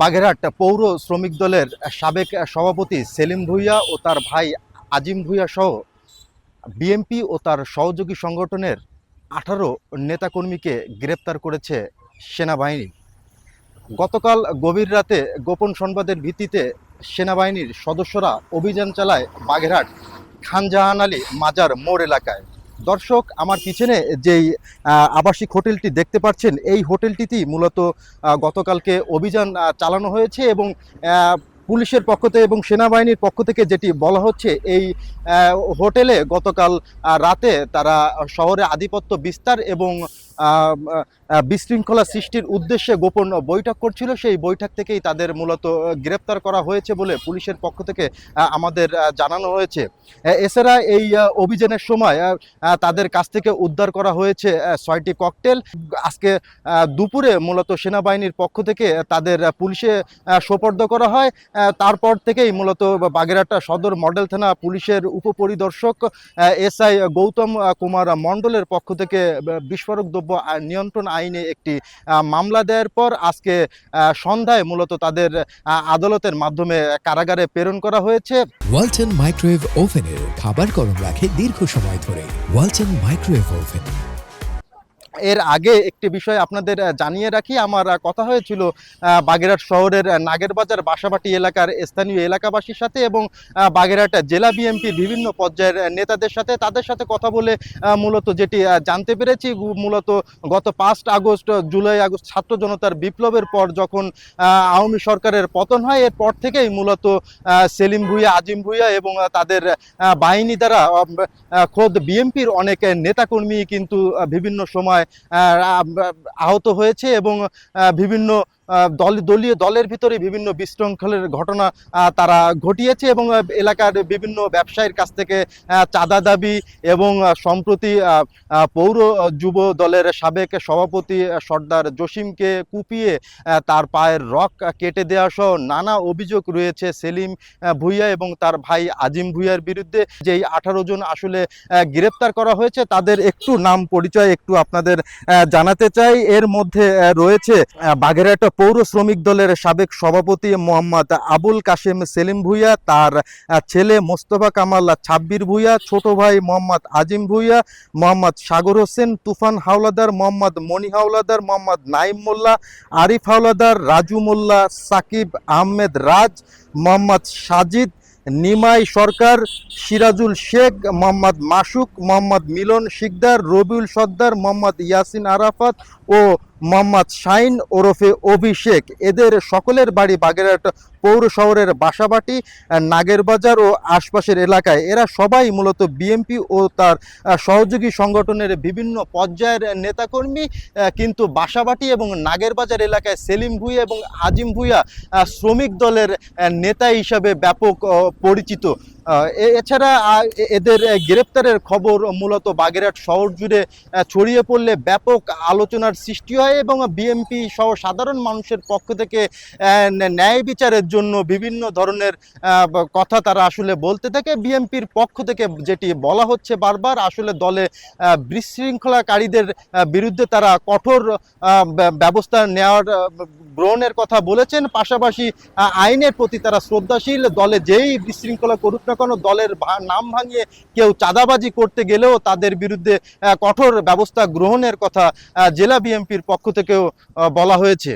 বাগেরহাট পৌর শ্রমিক দলের সাবেক সভাপতি সেলিম ভুইয়া ও তার ভাই আজিম ভুইয়া সহ বিএমপি ও তার সহযোগী সংগঠনের আঠারো নেতাকর্মীকে গ্রেপ্তার করেছে সেনাবাহিনী। গতকাল গভীর রাতে গোপন সংবাদের ভিত্তিতে সেনাবাহিনীর সদস্যরা অভিযান চালায় বাগেরহাট খানজাহান আলী মাজার মোড় এলাকায়। দর্শক, আমার পিছনে যেই আবাসিক হোটেলটি দেখতে পাচ্ছেন, এই হোটেলটিতেই মূলত গতকালকে অভিযান চালানো হয়েছে এবং পুলিশের পক্ষ থেকে এবং সেনাবাহিনীর পক্ষ থেকে যেটি বলা হচ্ছে, এই হোটেলে গতকাল রাতে তারা শহরে আধিপত্য বিস্তার এবং বিশৃঙ্খলা সৃষ্টির উদ্দেশ্যে গোপন বৈঠক করছিল। সেই বৈঠক থেকেই তাদের মূলত গ্রেপ্তার করা হয়েছে বলে পুলিশের পক্ষ থেকে আমাদের জানানো হয়েছে। এছাড়া এই অভিযানের সময় তাদের কাছ থেকে উদ্ধার করা হয়েছে ছয়টি ককটেল। আজকে দুপুরে মূলত সেনাবাহিনীর পক্ষ থেকে তাদের পুলিশে সোপর্দ করা হয়। তারপর থেকেই মূলত বাগেরহাট সদর মডেল থানা পুলিশের উপপরিদর্শক এসআই গৌতম কুমার মণ্ডলের পক্ষ থেকে বিস্ফোরক দ্রব্য নিয়ন্ত্রণ আইনে একটি মামলা দেওয়ার পর আজকে সন্ধ্যায় মূলত তাদের আদালতের মাধ্যমে কারাগারে প্রেরণ করা হয়েছে। ওয়ালটন মাইক্রোওয়েভ ওভেনের খাবার গরম রাখে দীর্ঘ সময় ধরে। Walton microwave oven. এর আগে একটি বিষয় আপনাদের জানিয়ে রাখি। আমার কথা হয়েছিল বাগেরহাট শহরের নাগেরবাজার বাসাবাটি এলাকার স্থানীয় এলাকাবাসীর সাথে এবং বাগেরহাট জেলা বিএনপির বিভিন্ন পর্যায়ের নেতাদের সাথে। তাদের সাথে কথা বলে মূলত যেটি জানতে পেরেছি মূলত গত পাঁচ আগস্ট জুলাই আগস্ট ছাত্র জনতার বিপ্লবের পর যখন আওয়ামী সরকারের পতন হয়, এরপর থেকেই মূলত সেলিম ভুইয়া, আজিম ভুইয়া এবং তাদের বাহিনী দ্বারা খোদ বিএনপির অনেক নেতাকর্মী কিন্তু বিভিন্ন সময় আহত হয়েছে এবং বিভিন্ন দল দলীয় দলের ভিতরে বিভিন্ন বিশৃঙ্খলের ঘটনা তারা ঘটিয়েছে এবং এলাকার বিভিন্ন ব্যবসায়ীর কাছ থেকে চাঁদা দাবি এবং সম্প্রতি পৌর যুব দলের সাবেক সভাপতি সর্দার জসিমকে কুপিয়ে তার পায়ের রক কেটে দেওয়া সহ নানা অভিযোগ রয়েছে সেলিম ভুইয়া এবং তার ভাই আজিম ভুইয়ার বিরুদ্ধে। যেই আঠারো জন আসলে গ্রেপ্তার করা হয়েছে, তাদের একটু নাম পরিচয় একটু আপনাদের জানাতে চাই। এর মধ্যে রয়েছে বাগেরহাট পৌর শ্রমিক দলের সাবেক সভাপতি মোহাম্মদ আবুল কাশেম সেলিম ভুইয়া, তার ছেলে মোস্তফা কামাল ছাব্বির ভুইয়া, ছোট ভাই মোহাম্মদ আজিম ভুইয়া, মোহাম্মদ সাগর হোসেন, তুফান হাওলাদার মোহাম্মদ মনি হাওলাদার, মোহাম্মদ নাইম মোল্লা, আরিফ হাওলাদার, রাজু মোল্লা, সাকিব আহমেদ রাজ, মোহাম্মদ সাজিদ, নিমাই সরকার, সিরাজুল শেখ, মোহাম্মদ মাসুক, মোহাম্মদ মিলন শিকদার, রবিউল সর্দার, মোহাম্মদ ইয়াসিন আরাফাত ও মোহাম্মদ শাইন ওরফে অভিষেক। এদের সকলের বাড়ি বাগেরহাট পৌর শহরের বাসাবাটি, নাগেরবাজার ও আশপাশের এলাকায়। এরা সবাই মূলত বিএমপি ও তার সহযোগী সংগঠনের বিভিন্ন পর্যায়ের নেতাকর্মী কিন্তু বাসাবাটি এবং নাগেরবাজার এলাকায় সেলিম ভুইয়া এবং আজিম ভুইয়া শ্রমিক দলের নেতা হিসাবে ব্যাপক পরিচিত। এছাড়া এদের গ্রেপ্তারের খবর মূলত বাগেরহাট শহর জুড়ে ছড়িয়ে পড়লে ব্যাপক আলোচনার সৃষ্টি হয় এবং বিএমপি সহ সাধারণ মানুষের পক্ষ থেকে ন্যায় বিচারের জন্য বিভিন্ন ধরনের কথা তারা আসলে বলতে থাকে। বিএমপির পক্ষ থেকে যেটি বলা হচ্ছে বারবার, আসলে দলে বিশৃঙ্খলাকারীদের বিরুদ্ধে তারা কঠোর ব্যবস্থা নেওয়ার গ্রহণের কথা বলেছেন। পাশাপাশি আইনের প্রতি তারা শ্রদ্ধাশীল। দলে যেই বিশৃঙ্খলা করুক না কেন, দলের নাম ভাঙিয়ে কেউ চাঁদাবাজি করতে গেলেও তাদের বিরুদ্ধে কঠোর ব্যবস্থা গ্রহণের কথা জেলা বিএনপির পক্ষ থেকেও বলা হয়েছে।